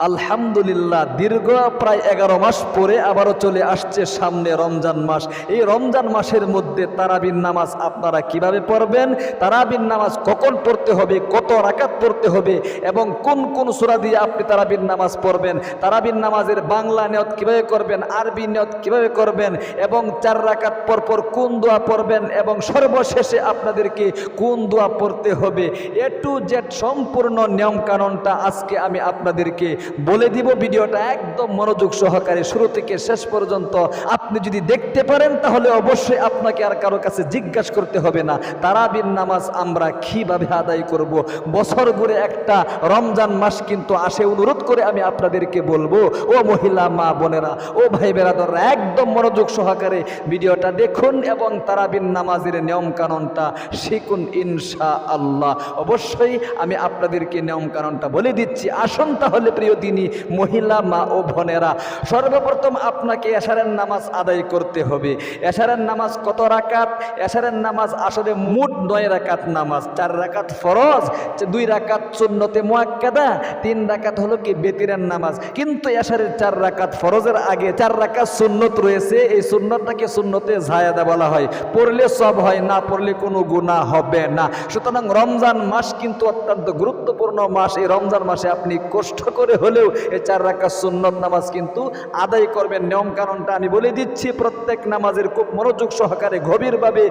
আলহামদুলিল্লাহ, দীর্ঘ প্রায় এগারো মাস পরে আবারও চলে আসছে সামনে রমজান মাস। এই রমজান মাসের মধ্যে তারাবিন নামাজ আপনারা কীভাবে পড়বেন? তারাবিন নামাজ কখন পড়তে হবে? কত রাকাত পড়তে হবে? এবং কোন কোন সূরা দিয়ে আপনি তারাবিন নামাজ পড়বেন? তারাবিন নামাজের বাংলা নিয়ত কীভাবে করবেন? আরবি নিয়ত কীভাবে করবেন? এবং চার রাকাত পরপর কোন দোয়া পড়বেন? এবং সর্বশেষে আপনাদেরকে কোন দোয়া পড়তে হবে? এ টু জেড সম্পূর্ণ নিয়ম কানুনটা আজকে আমি আপনাদেরকে বলে দিব ভিডিওটা একদম মনোযোগ সহকারে শুরু থেকে শেষ পর্যন্ত। আপনি যদি দেখতে পারেন, তাহলে অবশ্যই আপনাকে আর কারও কাছে জিজ্ঞাসা করতে হবে না। তারাবিন নামাজ আমরা কীভাবে আদায় করব? বছর ঘুরে একটা রমজান মাস কিন্তু আসে। অনুরোধ করে আমি আপনাদেরকে বলব, ও মহিলা, মা বোনেরা, ও ভাই বেরাদররা, একদম মনোযোগ সহকারে ভিডিওটা দেখুন এবং তারাবিন নামাজের নিয়ম কানুনটা শিখুন ইনশা আল্লাহ অবশ্যই আমি আপনাদেরকে নিয়ম কানুনটা বলে দিচ্ছি। আসুন তাহলে প্রিয় দিনী মহিলা মা ও বোনেরা, সর্বপ্রথম আপনাকে এশারের নামাজ আদায় করতে হবে। এশারের নামাজ কত রাকাত? এশারের নামাজ আসলে মোট নয় রাকাত নামাজ। চার রাকাত ফরজ, দুই রাকাত সুন্নতে মোয়াক্কাদা, তিন রাকাত হলো কি বেতিরের নামাজ। কিন্তু এশারের চার রাকাত ফরজের আগে চার রাকাত সুন্নত রয়েছে। এই সুন্নতটাকে সুন্নতে জায়াদা বলা হয়। পড়লে সব হয়, না পড়লে কোনো গুণা হবে না। সুতরাং রমজান মাস কিন্তু অত্যন্ত গুরুত্বপূর্ণ মাস। এই রমজান মাসে আপনি কষ্ট করে হলেও এই চার রাকাত সুন্নত নামাজ কিন্তু আদায় করবেন। নিয়ম কানুনটা আমি বলে দিচ্ছি, প্রত্যেক নামাজের খুব মনোযোগ সহকারে, গভীরভাবে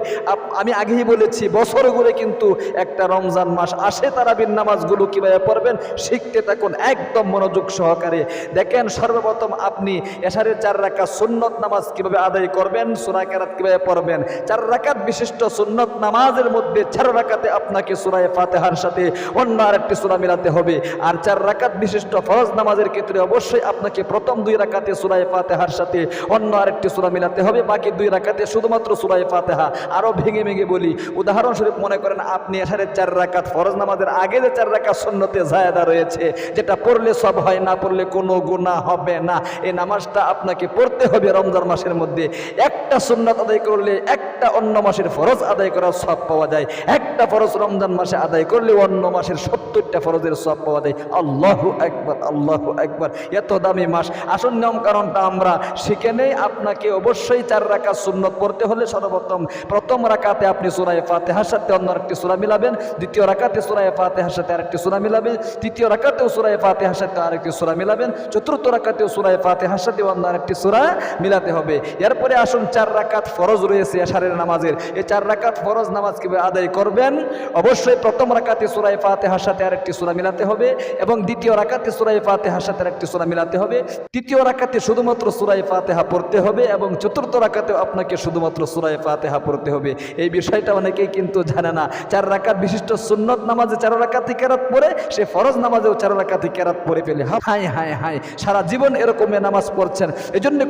আমি আগেই বলেছি বছর ঘুরে কিন্তু একটা রমজান মাস আসে তারাবিন নামাজগুলো কীভাবে পড়বেন শিখতে থাকুন, একদম মনোযোগ সহকারে। দেখেন, সর্বপ্রথম আপনি এশারের চার রাকাত সুন্নত নামাজ কীভাবে আদায় করবেন সুরায় কেরাত কীভাবে পড়বেন? চার রাকাত বিশিষ্ট সুন্নত নামাজের মধ্যে চার রাকাতে আপনাকে সুরায় ফাতেহার সাথে অন্য আরেকটি সুরা মিলাতে হবে। আর চার রাকাত বিশিষ্ট ফরজ নামাজের ক্ষেত্রে অবশ্যই আপনাকে প্রথম দুই রাকাতে সুরায় ফাতেহার সাথে অন্য আরেকটি সুরা মিলাতে হবে। বাকি দুই রাকাতে শুধুমাত্র সুরায় ফাতেহা। আরও ভেঙে ভেঙে বলি, উদাহরণস্বরূপ মনে করেন, আপনি এসারে চার রাকাত ফরজ নামাজের আগে যে চার রাকাত সন্ন্যতে জায়দা রয়েছে, যেটা পড়লে সব হয়, না পড়লে কোনো গুণা হবে না। এই নামাজটা আপনাকে পড়তে হবে রমজান মাসের মধ্যে। একটা সুন্নাত আদায় করলে একটা অন্য মাসের ফরজ আদায় করার সব পাওয়া যায়। একটা ফরজ রমজান মাসে আদায় করলে অন্য মাসের সত্তরটা ফরজের সব পাওয়া যায়। আল্লাহ একবার আল্লাহ একবার এত দামি মাস। আসল নিয়ম কারণটা আমরা শিখে নেই। আপনাকে অবশ্যই চার রাখা সুন্নত পড়তে হলে সর্বপ্রথম, প্রথম রাকাতে আপনি সুরায় ফাতেহার সাথে অন্য আরেকটি সুরা মিলাবেন, দ্বিতীয় রাকাতে সুরায় ফাতেহার সাথে আরেকটি সুরা মিলাবেন, তৃতীয় রাকাতেও সুরায় ফাতেহার সাথে আরেকটি সুরা মিলাবেন, চতুর্থ রাকাতেও সুরায় ফাতেহার সাথে অন্য আরেকটি সুরা মিলাতে হবে। এরপরে আসুন চার রাকাত ফরজ রয়েছে এশারের নামাজের। এই চার রাকাত ফরজ নামাজ কীভাবে আদায় করবেন? অবশ্যই প্রথম রাকাতে সুরায় ফাতেহার সাথে আরেকটি সুরা মিলাতে হবে এবং দ্বিতীয় রাকাতে সুরায় ফাতেহার সাথে সুরা মিলাতে হবে। তৃতীয় রাকাতে শুধুমাত্র সুরায় ফাতেহা পড়তে হবে এবং চতুর্থ রাকাতেও আপনাকে শুধুমাত্র সুরায় ফাতেহা পড়তে হবে। এই বিষয়টা অনেকেই কিন্তু জানে না। চার বিশিষ্ট সুন্নত নামাজে চার কেরাত পড়ে, সে ফরজ নামাজেও চার কেরাত পড়ে ফেলে। হাই হাই হাই সারা জীবন এরকমের নামাজ পড়ছেন।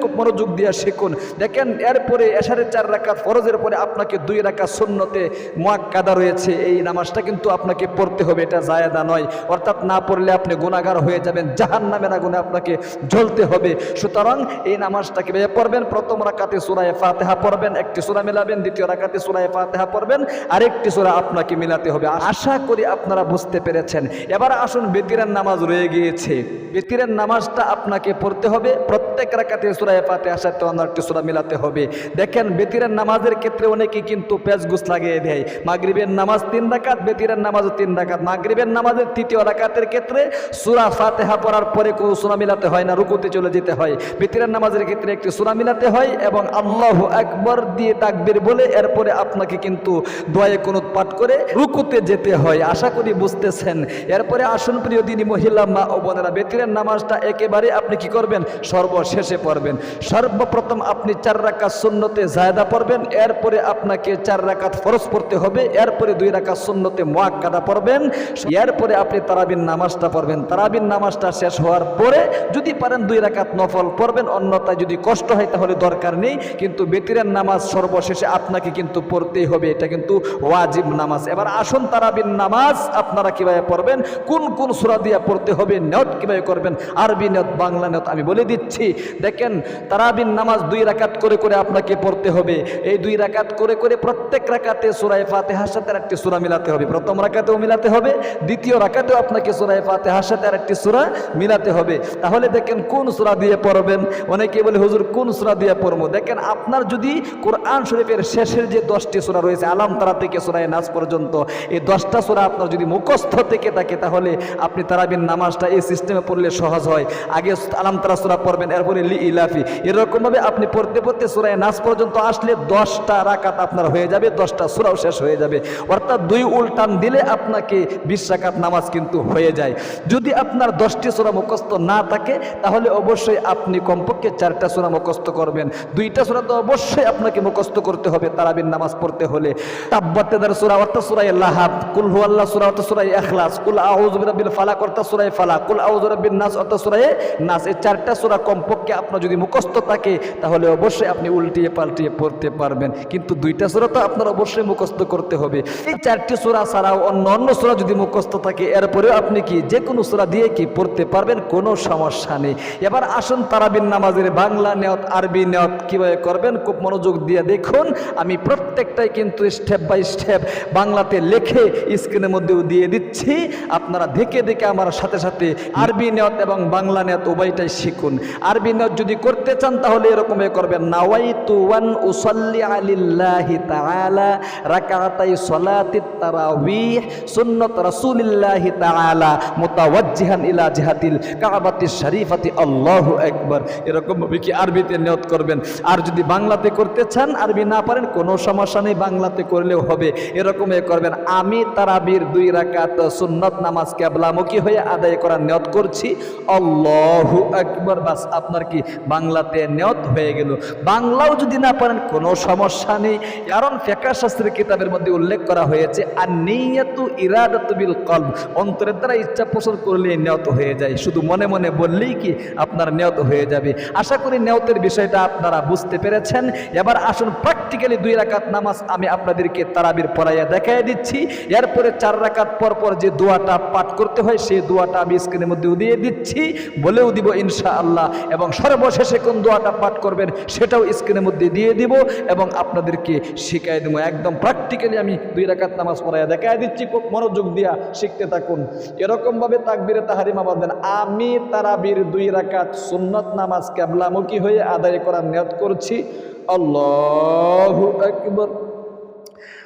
খুব মনোযোগ দিয়ে শিখুন। দেখেন, এরপরে এশারের চার রাকাত ফরজের পরে আপনাকে দুই রাকাত সুন্নতে রয়েছে। এই নামাজটা কিন্তু আপনাকে পড়তে হবে, এটা জায়দা নয়। অর্থাৎ না পড়লে আপনি গুণাগার হয়ে যাবেন। জাহান নামের আগুনে আপনাকে জ্বলতে হবে। সুতরাং এই নামাজটা কীভাবে পড়বেন। প্রথম রাকাতে সুরায় ফাতেহা পড়বেন, একটি সুরা মিলাবেন, দ্বিতীয় রাকাতে সুরায় ফাতেহা পড়বেন, আরেকটি সুরা আপনাকে মিলাতে হবে। আশা করি আপনারা বুঝতে পেরেছেন। এবার আসুন, বেতিরের নামাজ রয়ে গিয়েছে। বেতিরের নামাজটা আপনাকে পড়তে হবে। প্রত্যেক রাকাতে সুরায় ফাতেহার সাথে অন্য একটি সুরা মিলাতে হবে। দেখেন, বেতিরের নামাজের ক্ষেত্রে অনেকে কিন্তু পেঁচগুস লাগিয়ে দেয়। মাগরিবের নামাজ তিন রাকাত, বেতিরের নামাজও তিন রাকাত। মাগরিবের নামাজের তৃতীয় রাকাতের ক্ষেত্রে সুরা ফাতেহা পড়ার পরে কোনো সুরা মিলাতে হয় না, রুকুতে চলে যেতে হয়। বেতিরের নামাজের ক্ষেত্রে একটি সুরা মিলাতে হয় এবং আল্লাহ একবার দিয়ে তাকবির বলে এরপরে আপনাকে কিন্তু দোয়ে কোনো পাঠ করে রুকুতে যেতে হয়। আশা করি বুঝতেছেন। এরপরে আসুন প্রিয় দিনী মহিলা, মা ও বোনেরা বেতিরের নামাজটা একেবারে আপনি কি করবেন? সর্বশেষে পড়বেন। সর্বপ্রথম আপনি চার রাকাত সুন্নতে জায়দা পড়বেন, এরপরে আপনাকে চার রাকাত ফরজ পড়তে হবে, এরপরে দুই রাকাত সুন্নতে মোয়াক্কাদা পড়বেন, এরপরে আপনি তারাবিন নামাজটা পড়বেন। তারাবিন নামাজটা শেষ হওয়ার পরে যদি পারেন দুই রাকাত নফল পড়বেন, অন্যথায় যদি কষ্ট হয় তাহলে দরকার নেই, কিন্তু বেতিরের নামাজ সর্বশেষে আপনাকে কিন্তু পড়তেই হবে, এটা কিন্তু ওয়াজিব নামাজ। এবার আসুন তারাবিন নামাজ, আপনারা কীভাবে পড়বেন, কোন কোন সুরা দিয়া পড়তে হবে নেট কীভাবে করবেন, আরবি নেট বাংলা নেট আমি বলে দিচ্ছি। দেখেন তারাবিন নামাজ দুই রাকাত করে করে আপনাকে পড়তে হবে, এই দুই রাকাত করে করে প্রত্যেক রাকাতে সুরায় ফাতেহার সাথে আর একটি সুরা মিলাতে হবে। প্রথম রাকাতেও মিলাতে হবে, দ্বিতীয় রাকাতেও আপনাকে সুরায় ফাতেহার সাথে আর একটি সুরা মিলাতে হবে। তাহলে দেখেন কোন সুরা দিয়ে পড়বেন? অনেকে বলে, হুজুর, কোন সুরা দিয়ে পড়ব? দেখেন আপনার যদি কোরআন শরীফের শেষের যে দশটি সুরা রয়েছে, আলাম তারা থেকে সুরায় নাচ পর্যন্ত, এই দশটা সুরা আপনার যদি মুখস্থ থেকে থাকে, তাহলে আপনি তারাবিন নামাজটা এই সিস্টেমে পড়লে সহজ হয়। আগে আলাম তারা সুরা পড়বেন, এরপরে লি ইলাফি। এরকমভাবে আপনি পড়তে পড়তে সুরায় নাচ পর্যন্ত আসলে দশটা রাকাত আপনার হয়ে যাবে, দশটা সুরাও শেষ হয়ে যাবে। অর্থাৎ দুই উল্টান দিলে আপনাকে বিশ রাকাত নামাজ কিন্তু হয়ে যায়। যদি আপনার দশটি সুরা মুখস্থ না থাকে, তাহলে অবশ্যই আপনি কমপক্ষে চারটা সুরা মুখস্থ করবেন। দুইটা সুরা তো অবশ্যই আপনাকে মুখস্থ করতে হবে তারাবিন নামাজ পড়তে হলে। তাব্বাতেদার সুরা অর্থাৎ সুরাই লাহাব, কুল হু আল্লাহ সুরা অর্থাৎ সুরাই এখলাস কুল আউযু বিরাব্বিল ফালাক অর্থাৎ সুরাই ফালাক, কুল আউযু বিরাব্বিন নাস অর্থাৎ সুরাই নাস। এই চারটা সুরা কমপক্ষে আপনার যদি মুখস্থ থাকে, তাহলে অবশ্যই আপনি উল্টিয়ে পাল্টিয়ে পড়তে পারবেন। কিন্তু দুইটা সুরা তো আপনার অবশ্যই মুখস্থ করতে হবে। এই চারটি সুরা ছাড়াও অন্য অন্য সুরা যদি মুখস্থ থাকে, এরপরেও আপনি কি যে কোনো সুরা দিয়ে কি পড়তে পারবেন, কোনো সমস্যা নেই। এবার আসুন তারাবিন নামাজের বাংলা নেয়ত আরবি নেয়ত কীভাবে করবেন, খুব মনোযোগ দিয়ে দেখুন। আমি প্রত্যেকটাই কিন্তু স্টেপ বাই স্টেপ বাংলাতে লিখে স্ক্রিনের মধ্যেও দিয়ে দিচ্ছি। আপনারা দেখে দেখে আমার সাথে সাথে আরবি নেয়ত এবং বাংলা নেয়ত উভয়টাই শিখুন। আরবি নেয়ত যদি করতে চান তাহলে এরকমই করবেন, নাওয়াইতু ওয়ান উসাল্লি আলিল্লাহি তাআলা রাকাতাই সলাতিত তারাবিহ সুন্নাত রাসূলিল্লাহি তাআলা মুতাওয়াজ্জিহান ইলা জিহাতিল কাবাতিশ শরীফাতি, আল্লাহু আকবার। এরকম ভাবে কি আরবিতে নিয়ত করবেন? আর যদি বাংলাতে করতে চান, আরবি না পারেন, কোনো সমস্যা নেই, বাংলাতে করলেও হবে। এরকমই করবেন, আমি তারাবির দুই রাকাত সুন্নত নামাজ কেবলামুখী হয়ে আদায় করার নিয়ত করছি। আল্লাহু আকবার, বাস আপনার কি বাংলাতে নিয়ত হয়ে গেল। বাংলাও যদি না পারেন, কোনো সমস্যা নেই। কারণ ফেকা শাস্ত্রের কিতাবের মধ্যে উল্লেখ করা হয়েছে আর নিয়তু ইরাদাতু বিল কলব। অন্তরের দ্বারা ইচ্ছা পোষণ করলে নিয়ত হয়ে যায়। শুধু মনে মনে বললেই কি আপনার নিয়ত হয়ে যাবে। আশা করি নিয়তের বিষয়টা আপনারা বুঝতে পেরেছেন। এবার আসুন প্র্যাকটিক্যালি দুই রাকাত নামাজ আমি আপনাদেরকে তারাবির পড়াইয়া দেখাই দিচ্ছি। এরপরে চার রাকাত পর পর যে দোয়াটা পাঠ করতে হয়, সেই দোয়াটা আমি স্ক্রিনের মধ্যে দিয়ে দিচ্ছি। বলেও দিব ইনশা আল্লাহ এবং সর্বশেষে কোন দোয়াটা পাঠ করবেন সেটাও স্ক্রিনের মধ্যে দিয়ে দিব এবং আপনাদেরকে শিখাই দেবো। একদম প্র্যাকটিক্যালি আমি দুই রাকাত নামাজ পড়াইয়া দেখাই দিচ্ছি। খুব মনোযোগ দিয়া শিখতে থাকুন। এরকমভাবে তাকবিরে তাহারিমা বাঁধেন আমি তারাবির দুই রাকাত সুন্নত নামাজ ক্যাবলামুখী হয়ে আদায় করার নিয়ত করছি। আল্লাহ আকবর।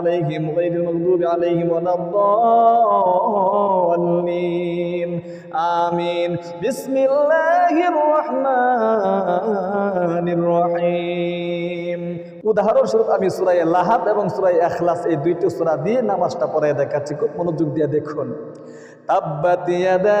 عليهم غير المغضوب عليهم ولا الضالين آمين بسم الله الرحمن الرحيم উদাহরণস্বরূপ আমি সুরাই লাহাব এবং সুরাই এখলাস এই দুইটি সুরা দিয়ে নামাজটা পড়ে দেখাচ্ছি খুব মনোযোগ দিয়ে দেখুন তাব্বাত ইয়াদা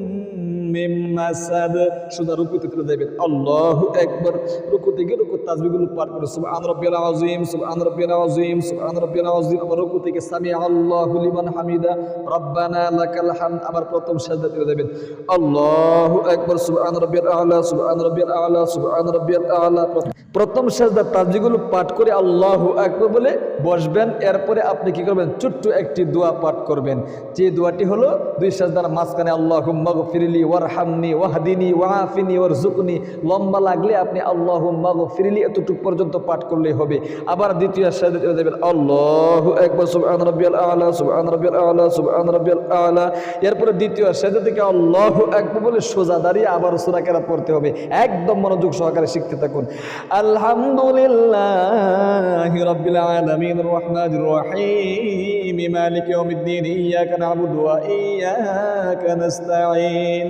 রুকুতে করে সুবহান আযীম সুবহান আযীম সুবহান আযীম। আবার আল্লাহু লিমান হামিদা। রব্বানা লাকাল হামদ। আবার প্রথম সাজদা চলে আল্লাহু সুবহান আলা সুবহান আলা সুবহান আলা। প্রথম সাজদা পাঠ করে আল্লাহু আকবার বলে বসবেন। এরপরে আপনি কি করবেন? ছোট্ট একটি দোয়া পাঠ করবেন। যে দোয়াটি হলো দুই সাজদার মাঝখানে আল্লাহ ফিরিলি ওয়া গফিরলি ওয়ারহামনি, ওয়াহদিনি ওয়াফিনি ওয়ারজুকনি লম্বা লাগলে আপনি আল্লাহুম্মা গফিরলি এতটুক পর্যন্ত পাঠ করলেই হবে। আবার দ্বিতীয় যাবেন, আল্লাহু আকবার, সুবহান রাব্বিয়াল আ'লা, সুবহান রাব্বিয়াল আ'লা, সুবহান রাব্বিয়াল আ'লা। এরপরে দ্বিতীয় সাজদা থেকে আল্লাহু আকবার বলে সোজা দাঁড়িয়ে আবার সূরা কেরাত পড়তে হবে। একদম মনোযোগ সহকারে শিখতে থাকুন। আলহামদুলিল্লাহি রাব্বিল আলামিন, রহমানির রহিম। মালিক ইয়াউমিদ্দিন, ইয়াকা না'বুদু ওয়া ইয়াকা নাস্তাঈন।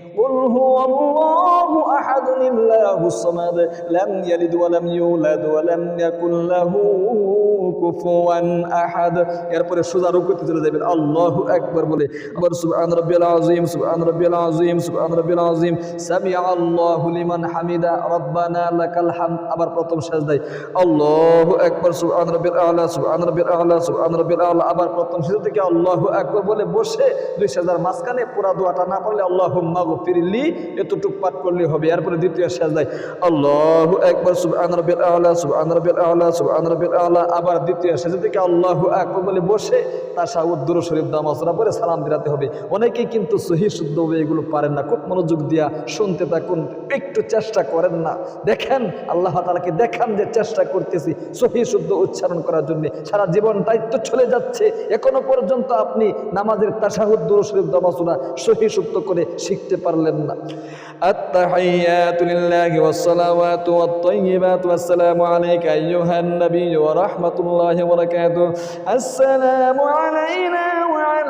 قل هو الله أحد الله الصمد لم يلد ولم يولد ولم يكن له কুফুয়ান আহাদ এরপরে সোজা রুকুতে চলে যাবেন আল্লাহু আকবার বলে আবার সুবহান রাব্বিয়াল আযীম সুবহান রাব্বিয়াল আযীম সুবহান রাব্বিয়াল আযীম সামি আল্লাহু লিমান হামিদা রব্বানা লাকাল হামদ আবার প্রথম সাজদায় আল্লাহু আকবার সুবহান রাব্বিয়াল আলা সুবহান রাব্বিয়াল আলা সুবহান রাব্বিয়াল আলা আবার প্রথম সিজদা থেকে আল্লাহু আকবার বলে বসে দুই সাজদার মাঝখানে পুরা দোয়াটা না পড়লে আল্লাহুম্মা গফিরলি এতটুক পাঠ করলে হবে। এরপরে দ্বিতীয় সাজদায় আল্লাহু আকবার, সুবহান রাব্বিয়াল আলা, সুবহান রাব্বিয়াল আলা, সুবহান রাব্বিয়াল আলা। আবার দ্বিতীয় সেজে থেকে আল্লাহু আকবার বলে বসে তার সাউদ্দুর শরীফ দামাসরা পরে সালাম দিলাতে হবে। অনেকেই কিন্তু সহি শুদ্ধভাবে এগুলো পারেন না। খুব মনোযোগ দিয়া শুনতে থাকুন। একটু চেষ্টা করেন না। দেখেন, আল্লাহ তালাকে দেখান যে চেষ্টা করতেছি সহি, শুদ্ধ উচ্চারণ করার জন্য। সারা জীবন দায়িত্ব চলে যাচ্ছে। এখনও পর্যন্ত আপনি নামাজের তাসাহুদ্দুর শরীফ দামাসুরা সহি, শুদ্ধ করে শিখতে পারলেন না التحيات لله والصلوات والطيبات والسلام عليك أيها النبي ورحمة الله وبركاته السلام علينا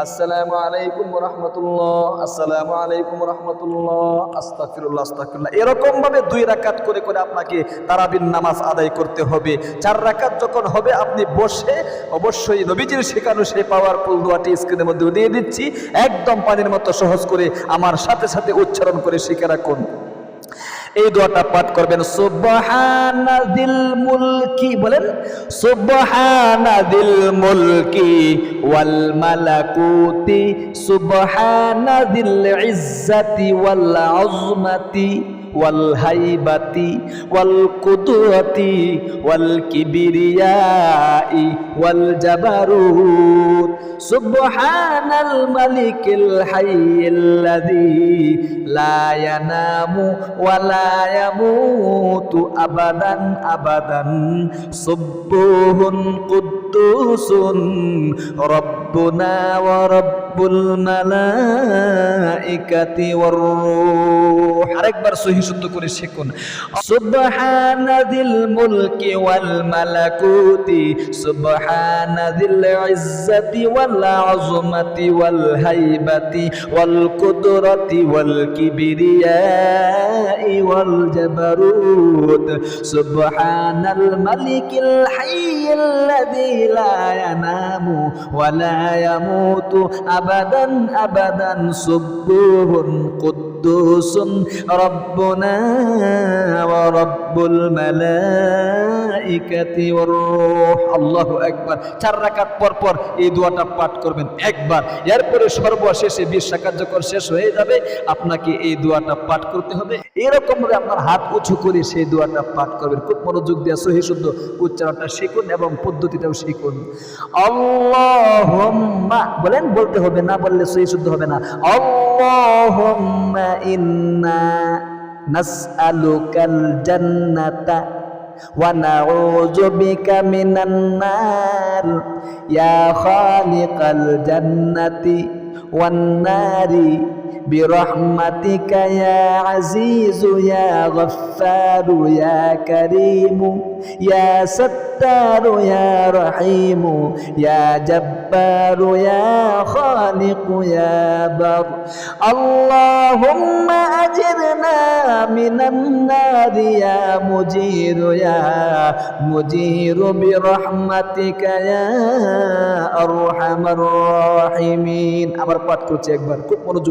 আসসালামু আলাইকুম রহমতুল্লাহ আসসালামু আলাইকুম রহমতুল্লাহ আস্তাফিরুল্লাহ আস্তাফিরুল্লাহ এরকমভাবে দুই রাকাত করে করে আপনাকে তারাবির নামাজ আদায় করতে হবে। চার রাকাত যখন হবে, আপনি বসে অবশ্যই নবীজির শেখানো সেই পাওয়ার ফুল দোয়াটি স্ক্রিনের মধ্যে দিয়ে দিচ্ছি। একদম পানির মতো সহজ করে আমার সাথে সাথে উচ্চারণ করে শিখে রাখুন। এই দোয়াটা পাঠ করবেন সুবহানাদিল মুলকি বলেন সুবহানাদিল মুলকি ওয়াল মালাকুতি সুবহানাদিল ইজ্জাতি ওয়াল ওয়াল হাইবাতি ওয়াল কুদুয়াতি ওয়াল কিবিরিয়াই ওয়াল জাবারুত সুবহানাল মালিকিল হাইয়িল্লাযী লা ইয়ানামু ওয়া লা ইয়ামুতু আবাদান আবাদান। সুবহুন কুদ্দুসুন, রব্বুনা ওয়া রব্বুল মালাইকাতি ওয়ার রূহ আরেকবার সহি শুদ্ধ করে শিখুন। সুবহানাদিল মুলকি ওয়াল মালাকুতি, সুবহানাদিল ইজ্জাতি ওয়াল আযমাতি ওয়াল হাইবাতি, ওয়াল কুদরতি ওয়াল কিবরিয়াই ওয়াল জাবারুত সুবহানাল মালিকিল হাইয়্যিল্লাযী লা ইয়ানামু ওয়া লা ইয়ামুতু আবাদান আবাদান, সুবহুন কুদ্দুসুন ربنا ورب الملائكة والروح الله أكبر চার রাকাত পর পর এই দোয়াটা পাঠ করবেন একবার এরপরে সর্বশেষে বিশ রাকাত যখন শেষ হয়ে যাবে আপনাকে এই দোয়াটা পাঠ করতে হবে এরকম ভাবে আপনার হাত উঁচু করে সেই দোয়াটা পাঠ করবেন খুব মনোযোগ দিয়ে সহি শুদ্ধ উচ্চারণটা শিখুন এবং পদ্ধতিটাও শিখুন আল্লাহুম্মা বলেন বলতে হবে না বললে সহি শুদ্ধ হবে না আল্লাহুম্মা ইন্না নাসআলুকাল জান্নাতা ونعوذ بك من النار يا خالق الجنة والنار برحمتك يا عزيز يا غفار يا كريم يا ستار يا رحيم يا جبار يا خالق يا بر اللهم أجرنا من النار يا مجير يا مجير برحمتك يا أرحم الراحمين أمر قد كنت أكبر كنت منذ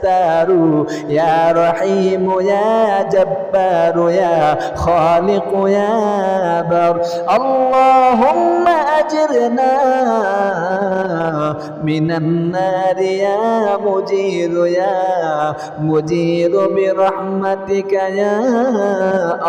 সাত্তারু ইয়া রহিমু ইয়া জব্বারু ইয়া খালিকু ইয়া বার আল্লাহুম্মা আজরনা মিনান নারি ইয়া মুজিরু ইয়া মুজিরু বিরহমাতিকা ইয়া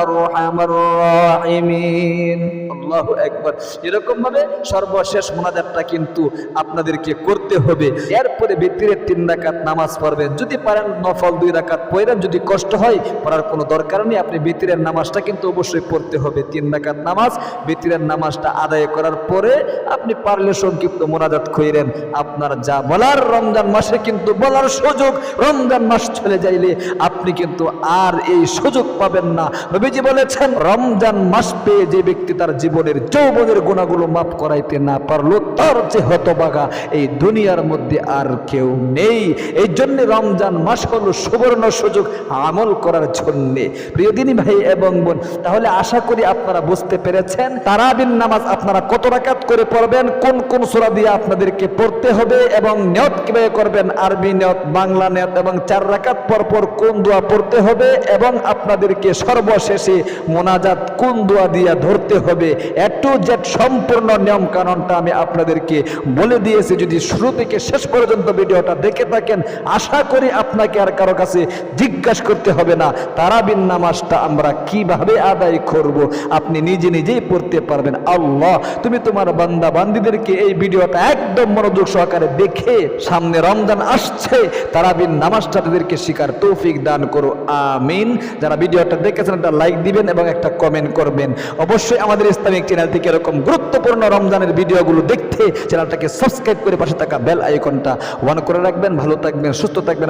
আরহামার রাহিমিন আল্লাহু আকবার এরকম ভাবে সর্বশেষ মোনাজাতটা কিন্তু আপনাদেরকে করতে হবে। এরপরে বিতিরের তিন রাকাত নামাজ পড়বেন। যদি পারেন নফল দুই রাকাত পড়েন, যদি কষ্ট হয়, পড়ার কোনো দরকার নেই। আপনি বিতিরের নামাজটা কিন্তু অবশ্যই পড়তে হবে। তিন রাকাত নামাজ, বিতিরের নামাজটা আদায় করার পরে আপনি পারলে সংক্ষিপ্ত মোনাজাত কইরেন। আপনার যা বলার, রমজান মাসে কিন্তু বলার সুযোগ। রমজান মাস চলে যাইলে আপনি কিন্তু আর এই সুযোগ পাবেন না। নবীজি বলেছেন, রমজান মাস পেয়ে যে ব্যক্তি তার জীবনের যৌবনের গুণাগুলো মাফ করাইতে না পারল, তার যে হতবাগা এই দুনিয়ার মধ্যে আর কেউ নেই। এই জন্য রমজান মাস হলো সুবর্ণ সুযোগ আমল করার জন্যে। প্রিয় দিনী ভাই এবং বোন, তাহলে আশা করি আপনারা বুঝতে পেরেছেন তারাবিন নামাজ আপনারা কত রাকাত করে পড়বেন, কোন কোন সূরা দিয়ে আপনাদেরকে পড়তে হবে এবং নিয়ত কীভাবে করবেন, আরবি নিয়ত, বাংলা নিয়ত এবং চার রাকাত পর পর কোন দোয়া পড়তে হবে এবং আপনাদেরকে সর্বশেষে মোনাজাত কোন দোয়া দিয়ে ধরতে হবে একটু জেড সম্পূর্ণ নিয়ম কানুনটা আমি আপনাদেরকে বলে দিয়েছি। যদি শুরু থেকে শেষ পর্যন্ত ভিডিওটা দেখে থাকেন, আশা করি আপনাকে আর কারও কাছে জিজ্ঞাসা করতে হবে না। তারাবিন নামাজটা আমরা কীভাবে আদায় করব? আপনি নিজে নিজেই পড়তে পারবেন। আল্লাহ, তুমি তোমার বান্দা বান্দিদেরকে এই ভিডিওটা একদম মনোযোগ সহকারে দেখে সামনে রমজান আসছে। তারাবিন নামাজটা তাদেরকে শিকার তৌফিক দান করো। আমিন। যারা ভিডিওটা দেখেছেন, একটা লাইক দিবেন এবং একটা কমেন্ট করবেন। অবশ্যই আমাদের ইসলামিক চ্যানেল থেকে এরকম গুরুত্বপূর্ণ রমজানের ভিডিওগুলো দেখতে চ্যানেলটাকে সাবস্ক্রাইব করে পাশে থাকা বেল আইকনটা অন করে রাখবেন। ভালো থাকবেন, সুস্থ থাকবেন।